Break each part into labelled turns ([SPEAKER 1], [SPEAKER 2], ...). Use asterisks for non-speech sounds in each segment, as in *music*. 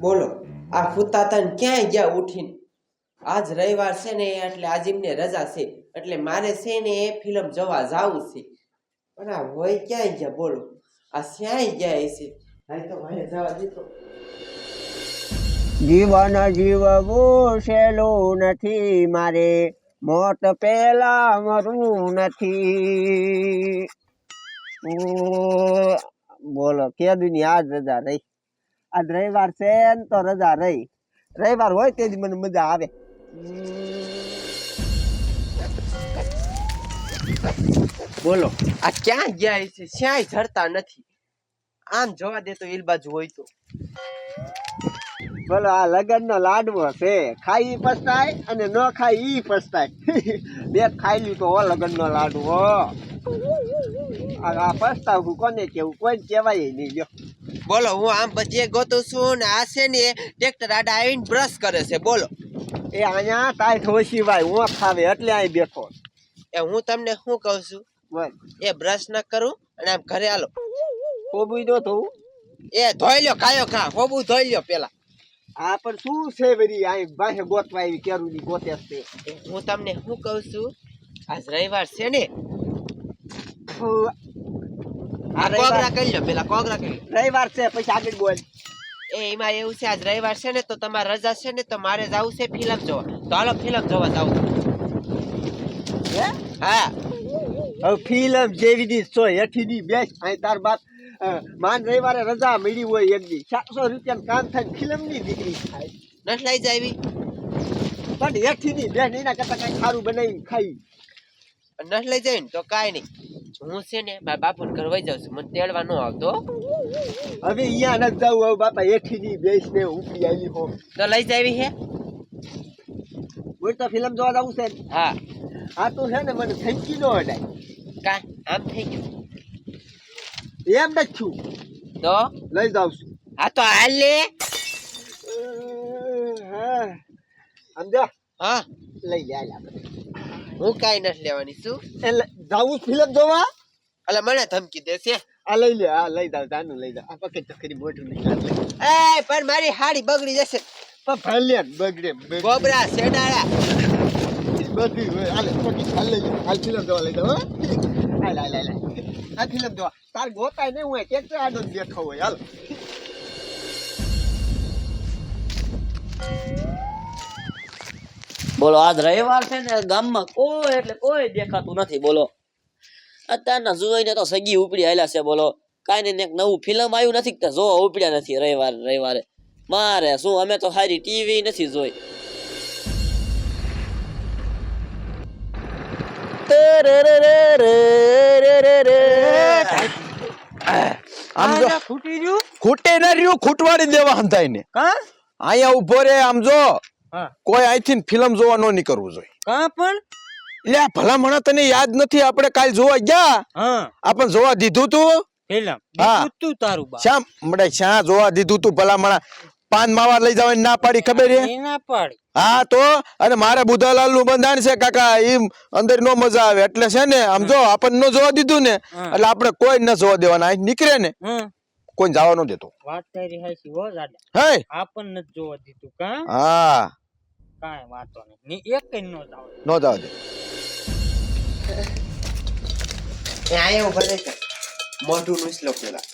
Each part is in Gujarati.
[SPEAKER 1] બોલો આ ફૂતા તન ક્યાંય ગયા ઉઠીને? આજ રવિવાર છે ને એટલે આજ એમને રજા છે. એટલે મારે છે ને એ ફિલ્મ જોવા જાવું છે. પણ આ હોય ક્યાંય ગયા? બોલો આ ક્યાંય ગયા છે. હાય તો ભાઈ જવા દીધો
[SPEAKER 2] જીવન જીવવું સહેલું નથી મારે મોત પેલા મરવું નથી. બોલો કે દુનિયા આજ રજા રહી? આજ રવિવાર છે ને તો રજા રહી. રવિવાર હોય તે જ મને મજા આવે.
[SPEAKER 1] બોલો આ ક્યાં ગયા છે? ક્યાંય જડતા નથી. આમ જોવા દે તો ઈલ બાજુ હોય તો.
[SPEAKER 2] બોલો આ લગન નો લાડવો છે. ખાઈ પસ્તાય અને ન ખાઈ ઈ પસ્તાય. *laughs* બે ખાઈ તો હો લગન નો લાડવો. આ પસ્તાવું કોને કેવું કોઈ કહેવાય નહીં લ્યો.
[SPEAKER 1] બોલો હું આમ પછી ગોતું છું ને આ છે ને ટ્રેક્ટર આડા આવીને બ્રશ કરે છે બોલો.
[SPEAKER 2] એ અહીંયા તાય ઓછી ભાઈ હું ખાવે એટલે અહીં બેઠો
[SPEAKER 1] એ હું તમને શું કહું છું? એ બ્રશ ન કરું અને આમ ઘરે હાલો.
[SPEAKER 2] કોબી દો તો.
[SPEAKER 1] એ ધોઈ લ્યો કાયો ખા હોબું ધોઈ લ્યો પેલા.
[SPEAKER 2] આ પણ શું છે વેરી અહીં બાહે ગોતવા આવી કેરું ની ગોતે છે?
[SPEAKER 1] હું તમને શું કહું છું? આજ રવિવાર છે ને. આ. કોગરા કરી લ્યો પેલા કોગરા કરી
[SPEAKER 2] રવિવાર છે પછી આગળ બોલ.
[SPEAKER 1] એ એમાં એવું છે આજ રવિવાર છે ને તો તમારે રજા છે ને તો મારે જવું છે ફિલ્મ જોવા. તો હાલો ફિલ્મ જોવા જાવું.
[SPEAKER 2] હે?
[SPEAKER 1] હા.
[SPEAKER 2] હવે ફિલ્મ જેવી દી સો હેઠી ની બેસ. અહીં તાર બાપ માન રવિવારે રજા મળી હોય એક દી. સાતસો રૂપિયા કામ થાય ફિલ્મની દીકરી થાય.
[SPEAKER 1] નથી લઈ જાવી.
[SPEAKER 2] પણ હેઠી દી બેસ એના કરતા કઈ સારું બનાવી ખાઈ.
[SPEAKER 1] નથી લઈ જાય ને તો કાંઈ નહીં. હું છે ને મારા બાપુ ઘર વહી જાઉં છું. મને તેડવા ન આવતો.
[SPEAKER 2] હવે અહીંયા નથી જાઉં હવે બાપા એઠી ની બેસ ને ઉપડી આવી હો.
[SPEAKER 1] તો લઈ જાવી હે?
[SPEAKER 2] બોલ તો ફિલ્મ જોવા જવું છે? હા.
[SPEAKER 1] હા
[SPEAKER 2] આ તો છે ને મને થેન્કી નો અડાય.
[SPEAKER 1] કા? આમ થઈ ગયું?
[SPEAKER 2] એમ નથી છું
[SPEAKER 1] તો?
[SPEAKER 2] લઈ જાઉં છું.
[SPEAKER 1] હા તો હાલ લે.
[SPEAKER 2] હા. સમજો
[SPEAKER 1] હા.
[SPEAKER 2] લઈ જાય આપણે.
[SPEAKER 1] હું કાંઈ નથી લેવાની છું
[SPEAKER 2] એટલે જાવું ફિલ્મ જોવા?
[SPEAKER 1] એટલે મને ધમકી દેશે
[SPEAKER 2] આ લઈ લે આ લઈ જાવ તાનું લઈ જાવ આ પકડ ચકરી મોટું નહીં
[SPEAKER 1] એ પણ મારી હાડી બગડી જશે.
[SPEAKER 2] પણ ભલે બગડે
[SPEAKER 1] ગોબરા શેડાળા.
[SPEAKER 2] બધું હોય. હાલે પકી હાલ લઈ હાલ ફિલ્મ જોવા લઈ જાવ હો. હાલ હાલ હાલ. આ ફિલ્મ જોવા. તાર ગોતાય નહીં હોય કે આડો દેખાવ હોય. હાલ.
[SPEAKER 3] બોલો આજ રવિવાર છે ને ગામમાં કોઈ એટલે કોઈ દેખાતું નથી બોલો. અત્યારના જુવાઈને તો સગી ઉપડી આવેલા છે બોલો. કાંઈ ને એક નવું ફિલ્મ આવ્યું નથી કે જોવા ઉપડ્યા નથી રવિવાર રવિવારે. મારે શું અમે તો સારી ટીવી નથી જોઈ.
[SPEAKER 4] આમ જો
[SPEAKER 2] ફૂટી રહ્યું?
[SPEAKER 4] ખૂટે ન રહ્યું ખૂટવાડી દેવા હંતાઈ ને
[SPEAKER 2] કા?
[SPEAKER 4] અહીંયા ઊભો રે આમ જો.
[SPEAKER 2] હા.
[SPEAKER 4] કોઈ અહીંથી ફિલ્મ જોવા ન નીકળવું જોઈએ.
[SPEAKER 2] કા પણ?
[SPEAKER 4] લે ભલામણા તને યાદ નથી આપણે કાલ જોવા ગયા?
[SPEAKER 2] હા.
[SPEAKER 4] આપણે જોવા દીધું તું?
[SPEAKER 2] ફિલ્મ. તું તારું બા.
[SPEAKER 4] શ્યામ મળે શ્યાં જોવા દીધું તું ભલામણા? પાન માવા લઈ જવાની ના પાડી ખબર છે
[SPEAKER 2] ના પાડી.
[SPEAKER 4] હા તો? અને મારે બુધાલાલનું બંધાણ છે કાકા એ અંદર નો મજા આવે. એટલે છે ને આમ જો આપણને ન જોવા દીધું ને એટલે આપણે કોઈ ન જોવા દેવાના. અહીં નીકળે ને કોઈ જવા ન દેતો.
[SPEAKER 2] વાત તારી હાચી હો જાડા
[SPEAKER 4] હે?
[SPEAKER 2] આપણને જ જોવા દીધું કા?
[SPEAKER 4] હા.
[SPEAKER 2] કાંઈ વાંધો નહીં. ની એક કઈ નો જાવ.
[SPEAKER 4] નો જાવ દે.
[SPEAKER 1] એ આયા ઊભા રહે છે. મોઢું નુસલો પેલા.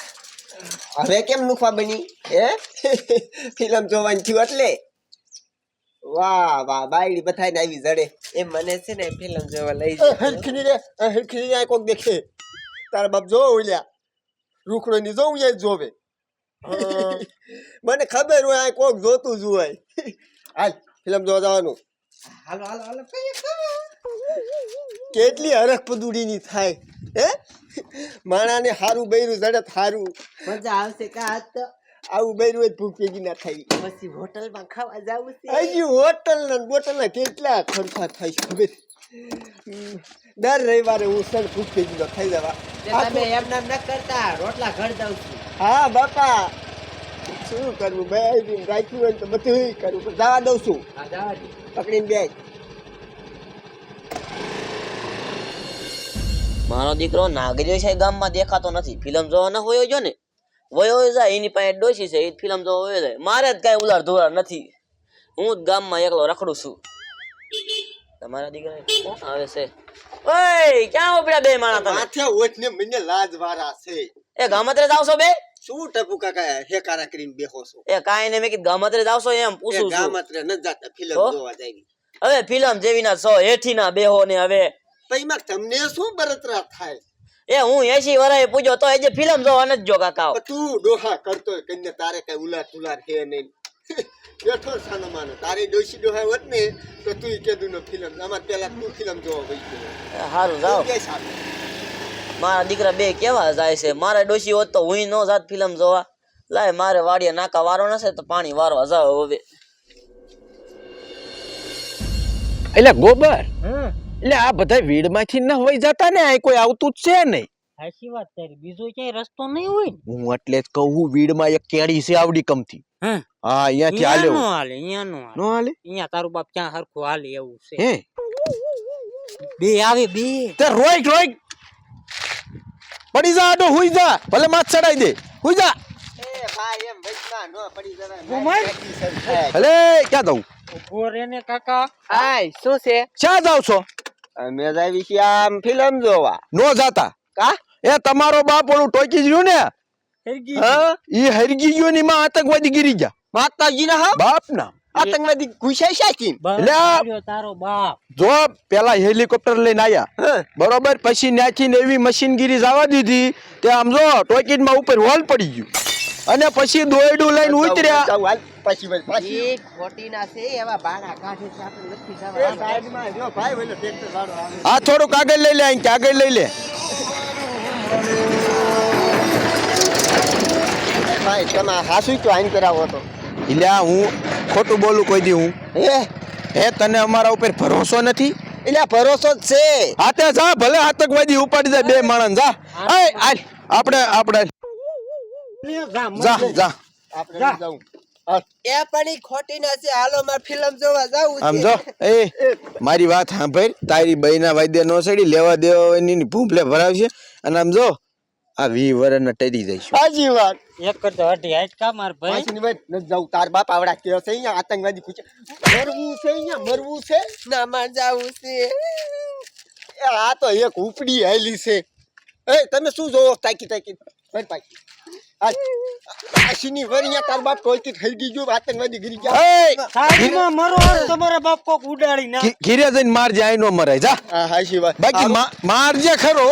[SPEAKER 2] હવે કેમ નુખવા બની? હે? ફિલ્મ જોવાની થયું એટલે? વાહ વાહ બાયડી બધાને આવી જડે.
[SPEAKER 1] એ મને છે ને ફિલ્મ જોવા લઈ
[SPEAKER 2] હરખી રે હરખી રે કોક દેખે. તારા બાપ જો ઓલ્યા રૂખડો ની જોઉં એ જોવે. મને ખબર હોય કોક જોતું જ હોય. હાલ. ફિલ્મ જોવા જવાનું.
[SPEAKER 1] હાલો હાલો હાલો.
[SPEAKER 2] કેટલી હરખ પદુડીની થાય હે? માણાને હારું બૈરું જડત હારું.
[SPEAKER 1] મજા આવશે કા તો.
[SPEAKER 2] આવું બૈરું હોય ભૂખ ભેગી ના થાય.
[SPEAKER 1] પછી હોટલમાં ખાવા જવું છે.
[SPEAKER 2] હજી હોટલ ને બોટલ ના કેટલા ખર્ચા થાય છે ખબર? દર રવિવારે હું સર ભૂખ ભેગી ના ખાઈ જવા.
[SPEAKER 1] તમે એમ નામ ન કરતા રોટલા ઘર જાઉં છું.
[SPEAKER 2] હા બાપા. શું કરવું બે રાખ્યું હોય તો બધું કરવું પણ જવા દઉં છું.
[SPEAKER 1] આ જવા દે.
[SPEAKER 2] પકડીને બે
[SPEAKER 3] મારો દીકરો નાગરિયો છે ગામમાં દેખાતો નથી. ફિલ્મ જોવા ન હોયો જો ને વયો જાય એની પાસે ડોસી છે એ ફિલ્મ જોવા વયો જાય. મારે જ કાંઈ ઉલાર ધોલાર નથી. હું જ ગામમાં એકલો રખડું છું. તમારા દીકરા કોણ આવે છે? ઓય ક્યાં ઉપડ્યા બે માણસ તમે?
[SPEAKER 2] માથે ઓઠને મને લાજ વારા છે.
[SPEAKER 3] એ ગામત્રે જાવ છો બે?
[SPEAKER 2] શું ટપુ કાકા હેકારા કરીને બેહો છો?
[SPEAKER 3] એ કાઈ ને મેં કીધું ગામત્રે જ આવશો એમ પૂછું છું.
[SPEAKER 2] ગામત્રે ન જાતા ફિલ્મ જોવા જાવી.
[SPEAKER 3] હવે ફિલ્મ જેવી ના છો હેઠી ના બેહો ને હવે.
[SPEAKER 2] પૈમાં તમને શું બરતરા થાય?
[SPEAKER 3] એ હું એસી વરાય પૂજો તો જે ફિલ્મ જોવા નથી જો કાકા
[SPEAKER 2] તું ડોહા કરતો કઈને તારે કઈ ઉલા તુલાર હે નહીં. બેઠો સાનો માનો તારી ડોશી ડોહા હોત ને તો તું કેદું નો ફિલ્મ આમાં પેલા તું ફિલ્મ જોવા
[SPEAKER 3] ગઈ
[SPEAKER 2] હારું જાવ.
[SPEAKER 3] મારા દીકરા બે કેવા જાય છે? મારે ડોશી હોત તો હું ન જાત ફિલ્મ જોવા. લાય મારે વાડીએ નાકા વારો નશે તો પાણી વારવા જાવ હવે.
[SPEAKER 4] એટલે ગોબર? એટલે આ બધા વીડમાંથી ન હોય જતા ને? આ કોઈ આવતું જ છે નહીં.
[SPEAKER 5] સાચી વાત તારી. બીજો ક્યાંય રસ્તો નહીં હોય
[SPEAKER 4] હું એટલે જ કહું વીડમાં એક કેડી છે આવડી કમથી. હા? અહીંયાથી
[SPEAKER 5] અહીંયા
[SPEAKER 4] હાલ્યો.
[SPEAKER 5] નો હાલે અહીંયા નો હાલે.
[SPEAKER 4] નો હાલે?
[SPEAKER 5] અહીંયા તારું બાપ ક્યાં હરખું હાલે એવું છે.
[SPEAKER 4] હે?
[SPEAKER 5] બે આવે બે.
[SPEAKER 4] તે રોઈક રોઈક. પડી જા આડો હુઈ જા. ભલે માથ ચડાઈ દે. હુઈ જા. ભલે ક્યાં જાઉં?
[SPEAKER 5] ઊભો રે ને કાકા.
[SPEAKER 1] હાય શું છે?
[SPEAKER 4] ક્યાં જાવ છો?
[SPEAKER 2] અમે જાવી છીએ આમ ફિલ્મ જોવા.
[SPEAKER 4] નો જાતા.
[SPEAKER 2] કા?
[SPEAKER 4] એ તમારો બાપ ઓલું ટોકી રહ્યું ને?
[SPEAKER 5] હરગી.
[SPEAKER 2] હા?
[SPEAKER 4] ઈ હરગી ગયો ની માં આતંકવાદી ગીરી ગયા.
[SPEAKER 2] માતાજી ના હા?
[SPEAKER 4] બાપ ના.
[SPEAKER 2] આતંકવાદી ઘુસાઈ શાકી
[SPEAKER 4] એટલે
[SPEAKER 5] તારો બાપ.
[SPEAKER 4] જો પેલા હેલિકોપ્ટર લઈને આયા. બરોબર? પછી ન્યાથી ને એવી મશીનગીરી જવા દીધી તે આમ જો ટોકીટમાં ઉપર હોલ પડી ગયું. અને પછી દોયડું લઈને ઉતર્યા.
[SPEAKER 2] પછી વળી, પાછી
[SPEAKER 1] એ ખોટી ના છે એવા બાણા કાઢે છે આપણે નથી જવા
[SPEAKER 2] સાઈડમાં જો ભાઈ ઓલો ટ્રેક્ટર વાળો
[SPEAKER 4] આ થોડુંક આગળ લઈ લે અહીં કાગળ લઈ લે.
[SPEAKER 2] ભાઈ તમે હાસુ તો આઈન કરાવો તો.
[SPEAKER 4] એટલે હું ખોટું બોલું કોઈ દી હું.
[SPEAKER 2] હે?
[SPEAKER 4] હે તને અમારા ઉપર ભરોસો નથી?
[SPEAKER 2] એટલે ભરોસો જ છે.
[SPEAKER 4] હાથે જા ભલે આતંકવાદી ઉપાડી જાય બે માણસ જા. આલ. આપણે આપણે. જા જા
[SPEAKER 2] આપણે જાઉં.
[SPEAKER 1] એ પણ ખોટી ના છે હાલો માર ફિલ્મ જોવા જાવું
[SPEAKER 4] આમ જો એ મારી વાત સાંભળ. તારી બહેના વાદ્ય નો સડી લેવા દેવાની ભૂંભલે ભરાવશે. અને આમ જો આ વી વરના ટરી જઈશું.
[SPEAKER 2] હાજી વાત.
[SPEAKER 5] એક કરતો હટી હાઈટ કા માર ભાઈ?
[SPEAKER 2] પાછીની ભાઈ ન જાઉં. તાર બાપ આવડા કે છે અહીંયા? આતંકવાદી પૂછે મરવું છે અહીંયા? મરવું છે?
[SPEAKER 1] ના માં જાવું છે.
[SPEAKER 2] એ આ તો એક ઉપડી આયલી છે. એ તમે શું જોવો? તાકી તાકી ભાઈ પાકી આશીની વર તાર બાપ ટોયકી થઈ ગઈ જો આતંકવાદી ગીરી ગયા.
[SPEAKER 5] મરો તમારા બાપ કોક ઉડાડી ના
[SPEAKER 4] ઘીરે જઈને મારજે આઈ નો મરાય જા.
[SPEAKER 2] હા હાશી વાત.
[SPEAKER 4] બાકી મારજે ખરો.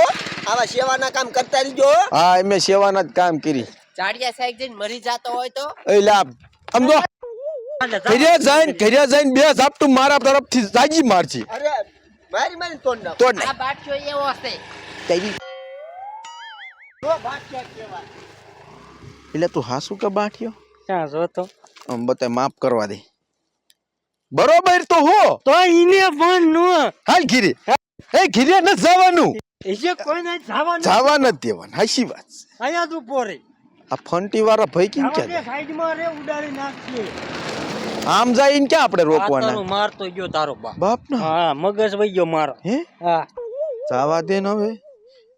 [SPEAKER 2] આવા સેવાના કામ કરતા રહીજો હો.
[SPEAKER 4] એમે સેવાના જ કામ કરી.
[SPEAKER 1] ચાડિયા સાહેબ જઈને મરી જાતો હોય તો?
[SPEAKER 4] એટલે લાભ સમજો. જો ઘરે જઈને ઘરે જઈને બે ઝાપટું મારા તરફથી જાજી મારજી.
[SPEAKER 2] અરે મારી મારી તોડ ના
[SPEAKER 4] તોડ
[SPEAKER 1] આ બાટજો એવો હશે.
[SPEAKER 4] નાખ
[SPEAKER 2] તો બાટ કે કેવા.
[SPEAKER 4] એટલે તું હાસુ કે બાઠ્યો
[SPEAKER 5] ક્યાં જોતો
[SPEAKER 4] આમ બતે માફ કરવા દે. બરોબર તો હો.
[SPEAKER 5] તો ઈને પણ નો.
[SPEAKER 4] હાલ ગીરી એ ઘીરે ન જવાનું.
[SPEAKER 5] કોઈને
[SPEAKER 4] જવા નથી દેવાનું હાસી વાત
[SPEAKER 5] અહીંયા તું પોરે
[SPEAKER 4] આ ફંટી વાળા ભાઈ કેમ કે
[SPEAKER 5] સાઈડમાં રે ઉડાડી નાખશે
[SPEAKER 4] આમ જાય ક્યાં આપણે રોકવાના?
[SPEAKER 5] મારતો ગયો તારો બાપ.
[SPEAKER 4] બાપ
[SPEAKER 5] હા મગજ વઈ ગયો મારો.
[SPEAKER 4] હે?
[SPEAKER 5] હા.
[SPEAKER 4] જવા દે ને હવે.